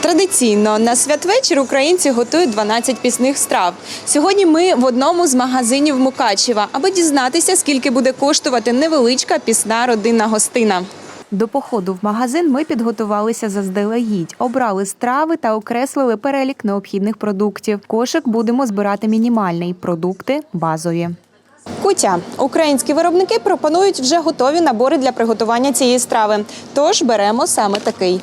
Традиційно на святвечір українці готують 12 пісних страв. Сьогодні ми в одному з магазинів Мукачева, аби дізнатися, скільки буде коштувати невеличка пісна родинна гостина. До походу в магазин ми підготувалися заздалегідь, обрали страви та окреслили перелік необхідних продуктів. Кошик будемо збирати мінімальний, продукти базові. Кутя. Українські виробники пропонують вже готові набори для приготування цієї страви. Тож беремо саме такий.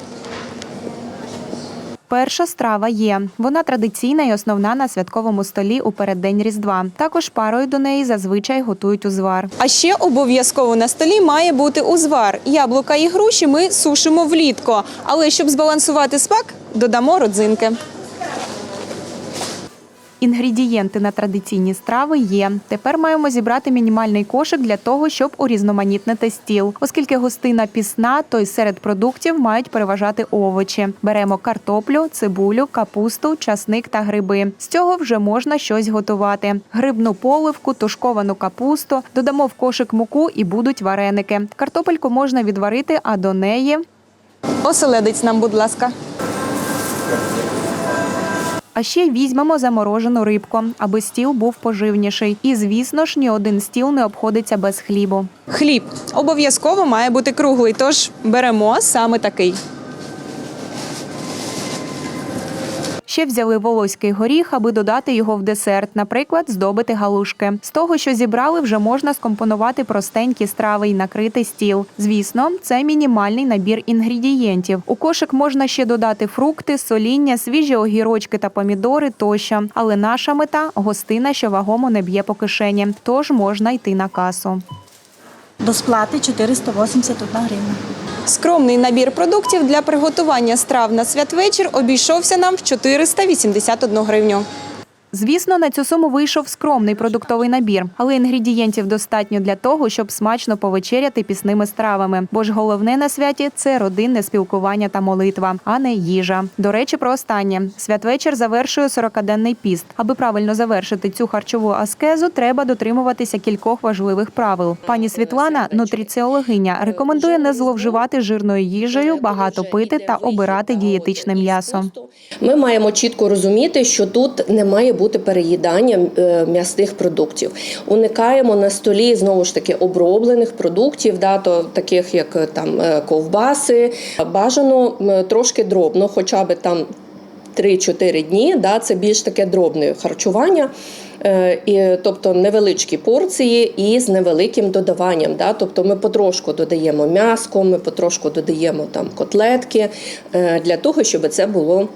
Перша страва є. Вона традиційна і основна на святковому столі у переддень Різдва. Також парою до неї зазвичай готують узвар. А ще обов'язково на столі має бути узвар. Яблука і груші ми сушимо влітку. Але щоб збалансувати смак, додамо родзинки. Інгредієнти на традиційні страви є. Тепер маємо зібрати мінімальний кошик для того, щоб урізноманітнити стіл. Оскільки гостина пісна, то й серед продуктів мають переважати овочі. Беремо картоплю, цибулю, капусту, часник та гриби. З цього вже можна щось готувати: грибну поливку, тушковану капусту. Додамо в кошик муку і будуть вареники. Картопельку можна відварити, а до неї оселедець нам, будь ласка. А ще візьмемо заморожену рибку, аби стіл був поживніший. І звісно ж, ні один стіл не обходиться без хлібу. Хліб обов'язково має бути круглий, тож беремо саме такий. Ще взяли волоський горіх, аби додати його в десерт, наприклад, здобити галушки. З того, що зібрали, вже можна скомпонувати простенькі страви і накрити стіл. Звісно, це мінімальний набір інгредієнтів. У кошик можна ще додати фрукти, соління, свіжі огірочки та помідори тощо. Але наша мета гостина, що вагомо не б'є по кишені, тож можна йти на касу. До сплати 481 гривня. Скромний набір продуктів для приготування страв на святвечір обійшовся нам в 481 гривню. Звісно, на цю суму вийшов скромний продуктовий набір, але інгредієнтів достатньо для того, щоб смачно повечеряти пісними стравами. Бо ж головне на святі це родинне спілкування та молитва, а не їжа. До речі, про останнє святвечір завершує 40-денний піст. Аби правильно завершити цю харчову аскезу, треба дотримуватися кількох важливих правил. Пані Світлана, нутриціологиня, рекомендує не зловживати жирною їжею, багато пити та обирати дієтичне м'ясо. Ми маємо чітко розуміти, що тут не має бути переїдання е, м'ясних продуктів. Уникаємо на столі знову ж таки оброблених продуктів, да, то таких як е, там е, ковбаси. Бажано трошки дробно, хоча б там 3-4 дні. Да, це більш таке дробне харчування. І, тобто невеличкі порції і з невеликим додаванням. Да? Тобто ми потрошку додаємо м'яско, ми потрошку додаємо там котлетки для того, щоб це було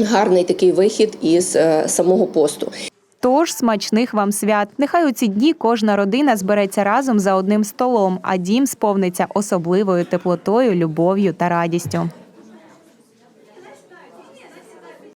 гарний такий вихід із е, самого посту. Тож смачних вам свят. Нехай у ці дні кожна родина збереться разом за одним столом, а дім сповниться особливою теплотою, любов'ю та радістю.